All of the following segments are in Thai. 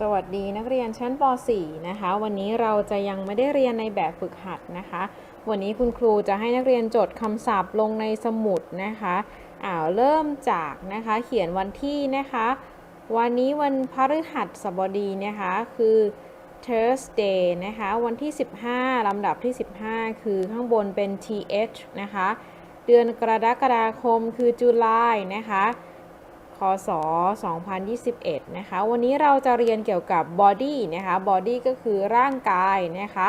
สวัสดีนักเรียนชั้นป .4 นะคะ วันนี้เราจะยังไม่ได้เรียนในแบบฝึกหัดนะคะ วันนี้คุณครูจะให้นักเรียนจดคำศัพท์ลงในสมุดนะคะอ่าเริ่มจากนะคะเขียนวันที่นะคะ วันนี้วันพฤหัสบดีนะคะคือ Thursday นะคะวันที่ 15 ลำดับที่ 15 คือข้างบนเป็น th นะคะ เดือนกรกฎาคมคือ July นะคะ คศ 2021 นะคะ วันนี้เราจะเรียนเกี่ยวกับ body นะคะ body ก็คือร่างกายนะคะ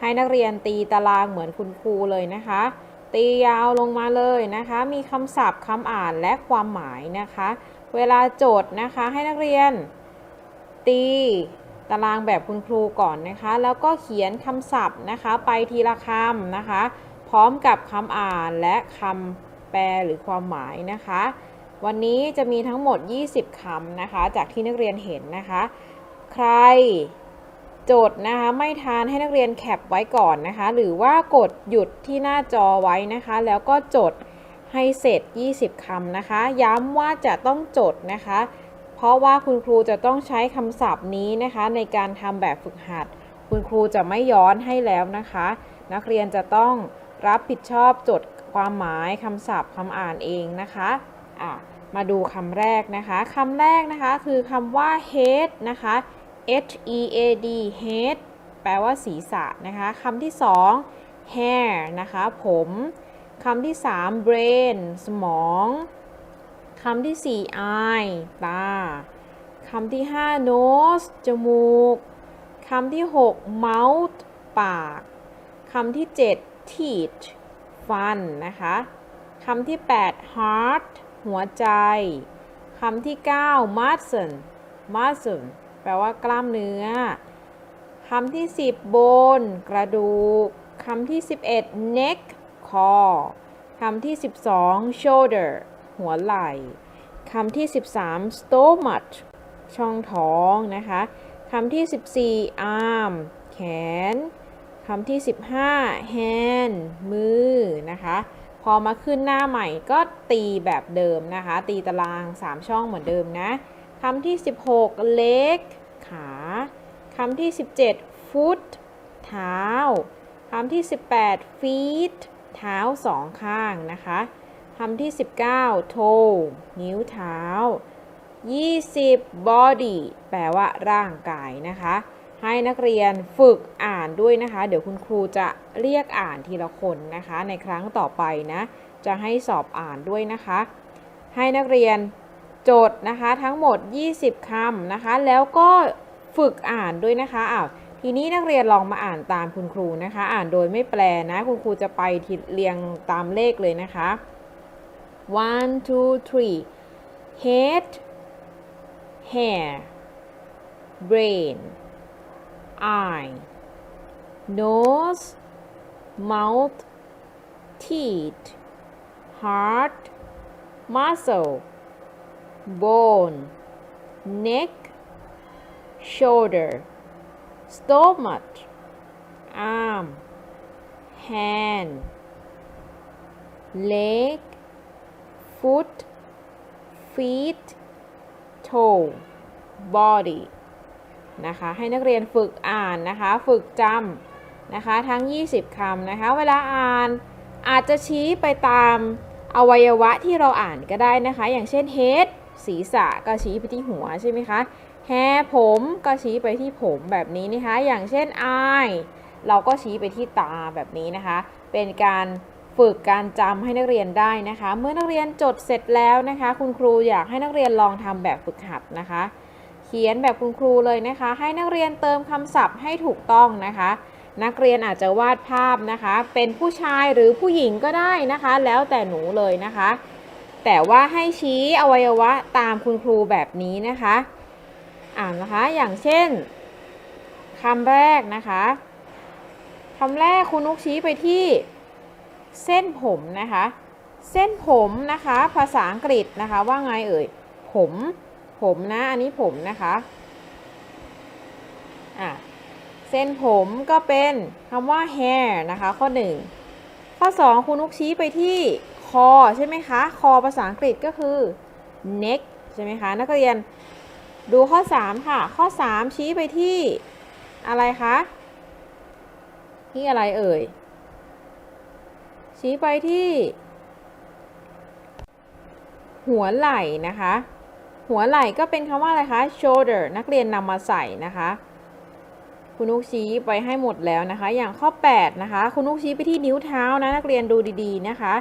ให้นักเรียนตีตารางเหมือนคุณครูเลยนะคะ ตียาวลงมาเลยนะคะ มีคำศัพท์คำอ่านและความหมายนะคะ เวลาโจทย์นะคะให้นักเรียนตีตารางแบบคุณครูก่อนนะคะ แล้วก็เขียนคำศัพท์นะคะไปทีละคำนะคะ พร้อมกับคำอ่านและคำแปลหรือความหมายนะคะ วันนี้จะมีทั้งหมด 20 คำนะคะ จากที่นักเรียนเห็นนะคะ ใครจดนะคะไม่ทานให้นักเรียนแคปไว้ก่อนนะคะ หรือว่ากดหยุดที่หน้าจอไว้นะคะ แล้วก็จดให้เสร็จ 20 คำนะคะ ย้ำว่าจะต้องจดนะคะ เพราะว่าคุณครูจะต้องใช้คำศัพท์นี้นะคะ ในการทำแบบฝึกหัด คุณครูจะไม่ย้อนให้แล้วนะคะ นักเรียนจะต้องรับผิดชอบจดความหมายคำศัพท์คำอ่านเองนะคะ อะมาดูคำแรกนะคะคำแรกนะคะคือคำว่า head นะคะ h e a d head แปลว่าศีรษะนะคะคำที่สอง hair นะคะผมคำที่สาม brain สมองคำที่สี่ eye ตาคำที่ห้า nose จมูกคำที่หก mouth ปากคำที่เจ็ด teeth ฟันนะคะคำที่8 heart หัวใจคำที่ 9 muscle muscle แปลว่ากล้ามเนื้อคำที่ 10 bone กระดูกคำที่ 11 neck คอคำที่ 12 shoulder หัวไหล่คำที่ 13 stomach ช่องท้องนะคะคำที่ 14 arm แขนคำที่ 15 hand มือนะคะ พอมาขึ้นหน้าใหม่ก็ตีแบบเดิมนะคะ ตีตาราง 3 ช่องเหมือนเดิมนะคำที่ 16 leg ขาคำที่ 17 foot เท้าคำที่ 18 feet เท้าสองข้างนะคะคำที่ 19 toe นิ้วเท้า 20 body แปลว่าร่างกายนะคะ ให้นักเรียนฝึกอ่านด้วยนะคะ เดี๋ยวคุณครูจะเรียกอ่านทีละคนนะคะ ในครั้งต่อไปนะ จะให้สอบอ่านด้วยนะคะ ให้นักเรียนโจทย์นะคะทั้งหมด 20คำนะคะ แล้วก็ฝึกอ่านด้วยนะคะอ้าวทีนี้นักเรียนลองมาอ่านตามคุณครูนะคะ อ่านโดยไม่แปลนะ คุณครูจะไปทีเรียงตามเลขเลยนะคะ one two three head hair brain eye nose mouth teeth heart muscle bone neck shoulder stomach arm hand leg foot feet toe body นะคะ ให้นักเรียนฝึกอ่านนะคะ ฝึกจำนะคะทั้ง 20คำนะคะ เวลาอ่านอาจจะชี้ไปตามอวัยวะที่เราอ่านก็ได้นะคะ อย่างเช่น head ศีรษะก็ชี้ไปที่หัวใช่ไหมคะ hair ผมก็ชี้ไปที่ผมแบบนี้นะคะ อย่างเช่น eye เราก็ชี้ไปที่ตาแบบนี้นะคะ เป็นการฝึกการจำให้นักเรียนได้นะคะ เมื่อนักเรียนจดเสร็จแล้วนะคะ คุณครูอยากให้นักเรียนลองทำแบบฝึกหัดนะคะ ขียนแบบคุณครูเลยนะคะ ให้นักเรียนเติมคำศัพท์ให้ถูกต้องนะคะ นักเรียนอาจจะวาดภาพนะคะ เป็นผู้ชายหรือผู้หญิงก็ได้นะคะ แล้วแต่หนูเลยนะคะ แต่ว่าให้ชี้อวัยวะตามคุณครูแบบนี้นะคะ อ่านนะคะอย่างเช่นคำแรกนะคะคำแรกคุณนุกชี้ไปที่เส้นผมนะคะ เส้นผมนะคะ ภาษาอังกฤษนะคะว่าไงเอ่ยผม ผมนะ อันนี้ผมนะคะอะเส้นผมก็เป็นคำว่า hair นะคะ ข้อ 1 ข้อ 2 คุณนุกชี้ไปที่คอใช่ไหมคะ คอภาษาอังกฤษก็คือ neck ใช่ไหมคะ นักเรียนดูข้อ 3 ค่ะ ข้อ 3 ชี้ไปที่อะไรคะ ที่อะไรเอ่ย ชี้ไปที่ หัวไหล่นะคะ หัวไหล่ก็เป็นคำว่าอะไรคะ shoulder นักเรียนนำมาใส่นะคะ คุณนุกชี้ไปให้หมดแล้วนะคะ อย่างข้อ 8 นะคะ คุณนุกชี้ไปที่นิ้วเท้านะ นักเรียนดูดีๆนะคะ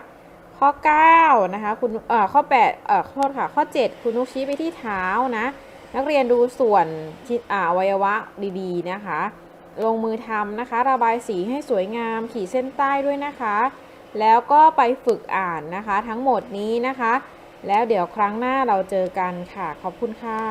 ข้อ 9 นะคะ คุณเอ่อข้อ8เอ่อโทษค่ะ ข้อ 7 คุณนุกชี้ไปที่เท้านะ นักเรียนดูส่วนชิ้นอ่าอวัยวะดีๆนะคะ ลงมือทำนะคะ ระบายสีให้สวยงาม ขีดเส้นใต้ด้วยนะคะ แล้วก็ไปฝึกอ่านนะคะ ทั้งหมดนี้นะคะ แล้วเดี๋ยวครั้งหน้าเราเจอกันค่ะ ขอบคุณค่ะ